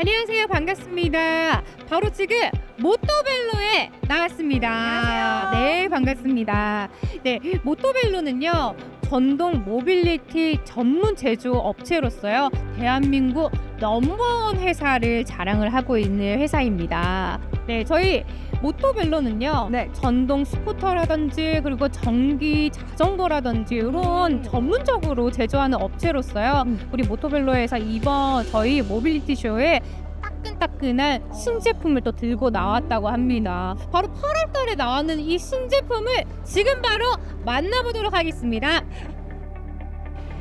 안녕하세요. 반갑습니다. 바로 지금 모토벨로에 나왔습니다. 안녕하세요. 네, 반갑습니다. 네, 모토벨로는요. 전동 모빌리티 전문 제조 업체로서요. 대한민국 넘버원 회사를 자랑을 하고 있는 회사입니다. 네, 저희 모토벨로는요. 네. 전동 스쿠터라든지 그리고 전기 자전거라든지 이런 전문적으로 제조하는 업체로서요. 음. 우리 모토벨로에서 이번 저희 모빌리티 쇼에 따끈따끈한 신제품을 또 들고 나왔다고 합니다. 바로 8월 달에 나왔는 이 신제품을 지금 바로 만나보도록 하겠습니다.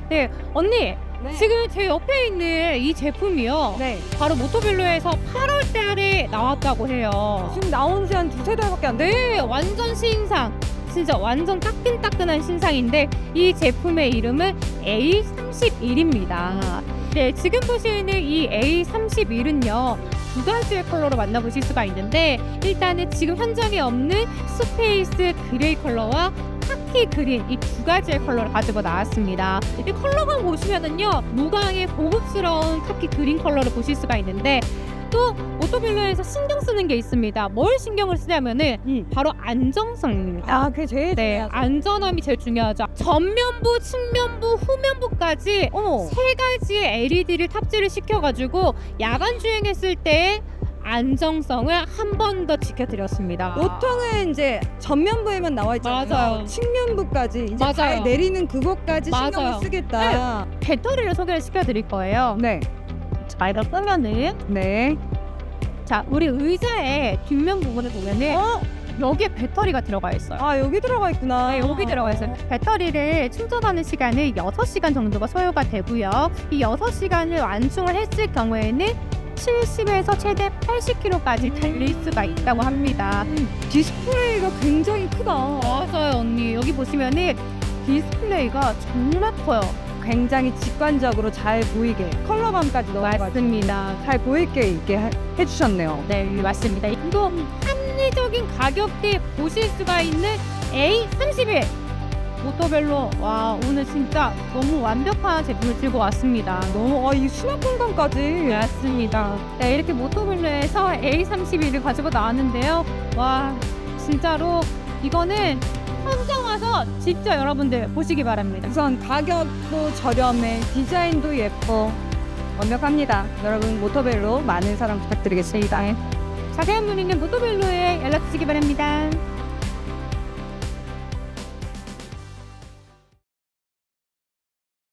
네, 언니. 네. 지금 제 옆에 있는 이 제품이요. 네. 바로 모토벨로에서 8월 달에 나왔다고 해요. 지금 나온 지 한 두세 달밖에 안 돼. 네, 완전 신상. 진짜 완전 따끈따끈한 신상인데 이 제품의 이름은 A31입니다. 네, 지금 보시는 이 A31은요. 두 가지의 컬러로 만나보실 수가 있는데 일단은 지금 현장에 없는 스페이스 그레이 컬러와 카키 그린 이 두 가지의 컬러를 가지고 나왔습니다. 이 컬러감 보시면은요 무광의 고급스러운 카키 그린 컬러를 보실 수가 있는데 또 오토빌로에서 신경 쓰는 게 있습니다. 뭘 신경을 쓰냐면은 음. 바로 안정성입니다. 아, 그게 제일 네, 중요하죠. 안전함이 제일 중요하죠. 전면부, 측면부, 후면부까지 어머. 세 가지의 LED를 탑재를 시켜가지고 야간 주행했을 때 안정성을 한 번 더 지켜드렸습니다. 보통은 이제 전면부에만 나와 있잖아요. 맞아요. 측면부까지 이제 맞아요. 발 내리는 그것까지 맞아요. 신경을 쓰겠다. 배터리를 소개를 시켜드릴 거예요. 네. 자, 이거 끄면은 네. 자, 우리 의자의 뒷면 부분을 보면은 어? 여기에 배터리가 들어가 있어요. 아, 여기 들어가 있구나. 네, 여기 들어가 있어요. 배터리를 충전하는 시간은 6시간 정도가 소요가 되고요. 이 6시간을 완충을 했을 경우에는 70에서 최대 80km까지 달릴 수가 있다고 합니다. 디스플레이가 굉장히 크다. 맞아요, 언니. 여기 보시면은 디스플레이가 정말 커요. 굉장히 직관적으로 잘 보이게 컬러감까지 넣어가지고 맞습니다. 잘 보이게 있게 하- 해주셨네요. 네, 맞습니다. 이거 합리적인 가격대 보실 수가 있는 A31 모토벨로 와 오늘 진짜 너무 완벽한 제품을 들고 왔습니다. 너무 아, 이 수납 공간까지. 맞습니다. 네, 이렇게 모토빌로에서 A31을 가지고 나왔는데요. 와, 진짜로 이거는 현장 와서 직접 여러분들 보시기 바랍니다. 우선 가격도 저렴해, 디자인도 예뻐, 완벽합니다. 여러분 모터벨로 많은 사랑 부탁드리겠습니다. 자세한 문의는 모토빌로에 연락 주시기 바랍니다.